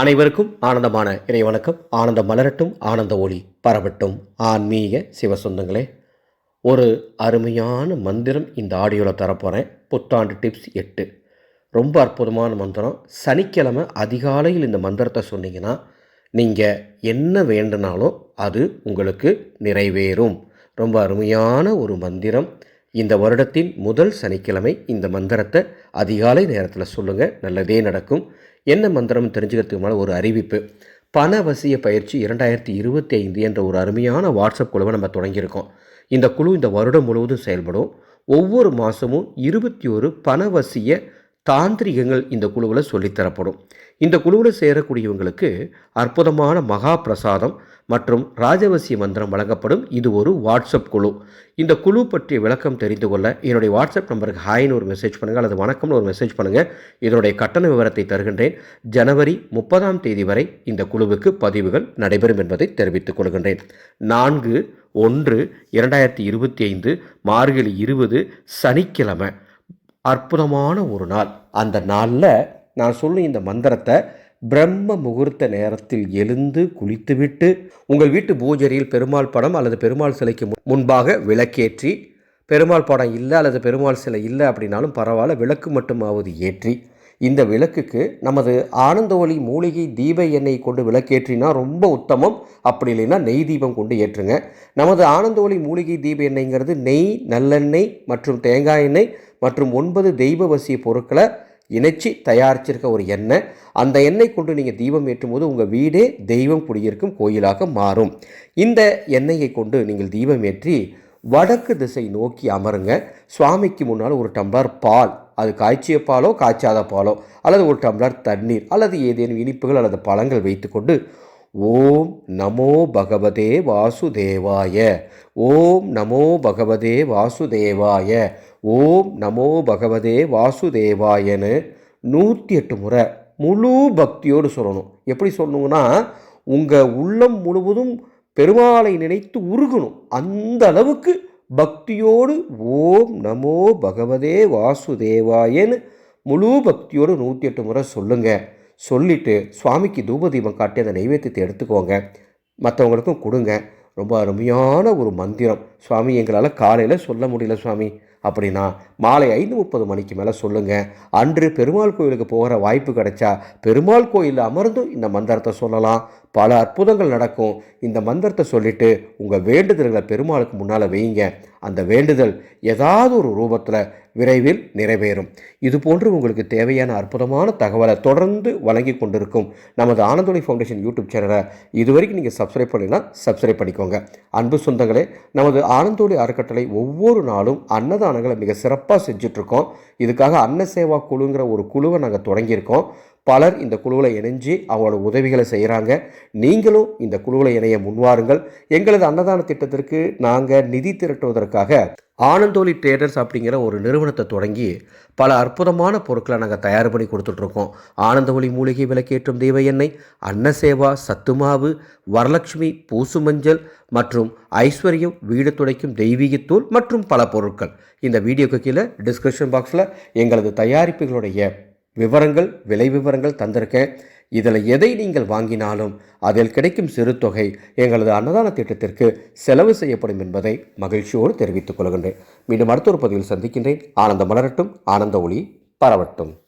அனைவருக்கும் ஆனந்தமான இறை வணக்கம். ஆனந்தம் மலரட்டும் ஆனந்த ஒளி பரவட்டும். ஆன்மீக சிவ சொந்தங்களே ஒரு அருமையான மந்திரம் இந்த ஆடியோவில் தரப்போகிறேன் புத்தாண்டு டிப்ஸ் எட்டு. ரொம்ப அற்புதமான மந்திரம். சனிக்கிழமை அதிகாலையில் இந்த மந்திரத்தை சொன்னீங்கன்னா நீங்கள் என்ன வேண்டுனாலும் அது உங்களுக்கு நிறைவேறும். ரொம்ப அருமையான ஒரு மந்திரம். இந்த வருடத்தின் முதல் சனிக்கிழமை இந்த மந்திரத்தை அதிகாலை நேரத்தில் சொல்லுங்கள் நல்லதே நடக்கும். என்ன மந்திரம் தெரிஞ்சுக்கிறதுக்கு மேலே ஒரு அறிவிப்பு. பணவசிய பயிற்சி இரண்டாயிரத்தி இருபத்தி ஐந்து என்ற ஒரு அருமையான வாட்ஸ்அப் குழுவை நம்ம தொடங்கியிருக்கோம். இந்த குழு இந்த வருடம் முழுவதும் செயல்படும். ஒவ்வொரு மாதமும் இருபத்தி ஒரு பணவசிய தாந்திரிகங்கள் இந்த குழுவில் சொல்லித்தரப்படும். இந்த குழுவில் சேரக்கூடியவங்களுக்கு அற்புதமான மகா பிரசாதம் மற்றும் ராஜவசிய மந்திரம் வழங்கப்படும். இது ஒரு வாட்ஸ்அப் குழு. இந்த குழு பற்றிய விளக்கம் தெரிந்து கொள்ள என்னுடைய வாட்ஸ்அப் நம்பருக்கு ஹாய்னு ஒரு மெசேஜ் பண்ணுங்கள் அல்லது வணக்கம்னு ஒரு மெசேஜ் பண்ணுங்கள் இதனுடைய கட்டண விவரத்தை தருகின்றேன். ஜனவரி முப்பதாம் தேதி வரை இந்த குழுவுக்கு பதிவுகள் நடைபெறும் என்பதை தெரிவித்துக் கொள்கின்றேன். நான்கு ஒன்று இரண்டாயிரத்தி இருபத்தி ஐந்து மார்கழி இருபது சனிக்கிழமை. அற்புதமான ஒரு நாள். அந்த நாளில் நான் சொல்லும் இந்த மந்திரத்தை பிரம்ம முகூர்த்த நேரத்தில் எழுந்து குளித்துவிட்டு உங்கள் வீட்டு பூஜரியில் பெருமாள் படம் அல்லது பெருமாள் சிலைக்கு முன்பாக விளக்கேற்றி பெருமாள் படம் இல்லை அல்லது பெருமாள் சிலை இல்லை அப்படின்னாலும் பரவாயில்ல விளக்கு மட்டுமாவது ஏற்றி இந்த விளக்குக்கு நமது ஆனந்த ஒளி மூலிகை தீப எண்ணெய் கொண்டு விளக்கேற்றினா ரொம்ப உத்தமம். அப்படி இல்லைன்னா நெய் தீபம் கொண்டு ஏற்றுங்க. நமது ஆனந்த ஒளி மூலிகை தீப எண்ணெய்ங்கிறது நெய் நல்லெண்ணெய் மற்றும் தேங்காய் எண்ணெய் மற்றும் ஒன்பது தெய்வ வசிய பொருட்களை இணைச்சி தயாரிச்சிருக்க ஒரு எண்ணெய். அந்த எண்ணெய் கொண்டு நீங்கள் தீபம் ஏற்றும் போது உங்கள் வீடே தெய்வம் குடியிருக்கும் கோயிலாக மாறும். இந்த எண்ணெயை கொண்டு நீங்கள் தீபம் ஏற்றி வடக்கு திசை நோக்கி அமருங்க. சுவாமிக்கு முன்னால் ஒரு டம்ளர் பால் அது காய்ச்சிய பாலோ காய்ச்சாத பாலோ அல்லது ஒரு டம்ளர் தண்ணீர் அல்லது ஏதேனும் இனிப்புகள் அல்லது பழங்கள் வைத்துக்கொண்டு ஓம் நமோ பகவதே வாசுதேவாய. ஓம் நமோ பகவதே வாசுதேவாய. ஓம் நமோ பகவதே வாசுதேவாயன்னு நூற்றி எட்டு முறை முழு பக்தியோடு சொல்லணும். எப்படி சொல்லணுங்கன்னா உங்கள் உள்ளம் முழுவதும் பெருமாளை நினைத்து உருகணும். அந்த அளவுக்கு பக்தியோடு ஓம் நமோ பகவதே வாசுதேவாயன்னு முழு பக்தியோடு நூற்றி எட்டு முறை சொல்லுங்கள் சொல்லிவிட்டு சுவாமிக்கு தூபதீபம் காட்டி அந்த நைவேத்தியத்தை எடுத்துக்கோங்க. மற்றவங்களுக்கும் கொடுங்க. ரொம்ப அருமையான ஒரு மந்திரம். சுவாமி எங்களால் காலையில் சொல்ல முடியல சுவாமி. அப்படின்னா மாலை ஐந்து முப்பது மணிக்கு மேலே சொல்லுங்கள் அன்று பெருமாள் கோயிலுக்கு போகிற வாய்ப்பு கிடைச்சா பெருமாள் கோயிலில் அமர்ந்தும் இந்த மந்திரத்தை சொல்லலாம். பல அற்புதங்கள் நடக்கும். இந்த மந்திரத்தை சொல்லிவிட்டு உங்கள் வேண்டுதல்களை பெருமாளுக்கு முன்னால் வையுங்க அந்த வேண்டுதல் ஏதாவது ஒரு ரூபத்தில் விரைவில் நிறைவேறும். இது போன்று உங்களுக்கு தேவையான அற்புதமான தகவலை தொடர்ந்து வழங்கி கொண்டிருக்கும் நமது ஆனந்தோணி ஃபவுண்டேஷன் யூடியூப் சேனலை இதுவரைக்கும் நீங்கள் சப்ஸ்கிரைப் பண்ணினா சப்ஸ்கிரைப் பண்ணிக்கோங்க. அன்பு சொந்தங்களே நமது ஆனந்தோழி அறக்கட்டளை ஒவ்வொரு நாளும் அன்னதானங்களை மிக சிறப்பாக செஞ்சிட்ருக்கோம். இதுக்காக அன்ன சேவா குழுங்கிற ஒரு குழுவை நாங்கள் தொடங்கியிருக்கோம். பலர் இந்த குழுவில் இணைஞ்சு அவங்களோட உதவிகளை செய்கிறாங்க நீங்களும் இந்த குழுவில் இணைய முன்வாருங்கள். எங்களது அன்னதான திட்டத்திற்கு நாங்கள் நிதி திரட்டுவதற்காக ஆனந்தோலி ட்ரேடர்ஸ் அப்படிங்கிற ஒரு நிறுவனத்தை தொடங்கி பல அற்புதமான பொருட்களை நாங்கள் தயார் பண்ணி கொடுத்துட்ருக்கோம். ஆனந்தவொலி மூலிகை விளக்கேற்றும் தெய்வ எண்ணெய் அன்னசேவா சத்துமாவு வரலட்சுமி பூசு மஞ்சள் மற்றும் ஐஸ்வர்யம் வீடு துடைக்கும் தெய்வீகத்தூள் மற்றும் பல பொருட்கள். இந்த வீடியோக்கு கீழே டிஸ்கிரிப்ஷன் பாக்ஸில் எங்களது தயாரிப்புகளுடைய விவரங்கள் விலை விவரங்கள் தந்திருக்கேன். இதில் எதை நீங்கள் வாங்கினாலும் அதில் கிடைக்கும் சிறு தொகை எங்களது அன்னதான திட்டத்திற்கு செலவு செய்யப்படும் என்பதை மகிழ்ச்சியோடு தெரிவித்துக் கொள்கின்றேன். மீண்டும் அடுத்த ஒரு பதிவில் சந்திக்கின்றேன். ஆனந்த மலரட்டும். ஆனந்த ஒளி பரவட்டும்.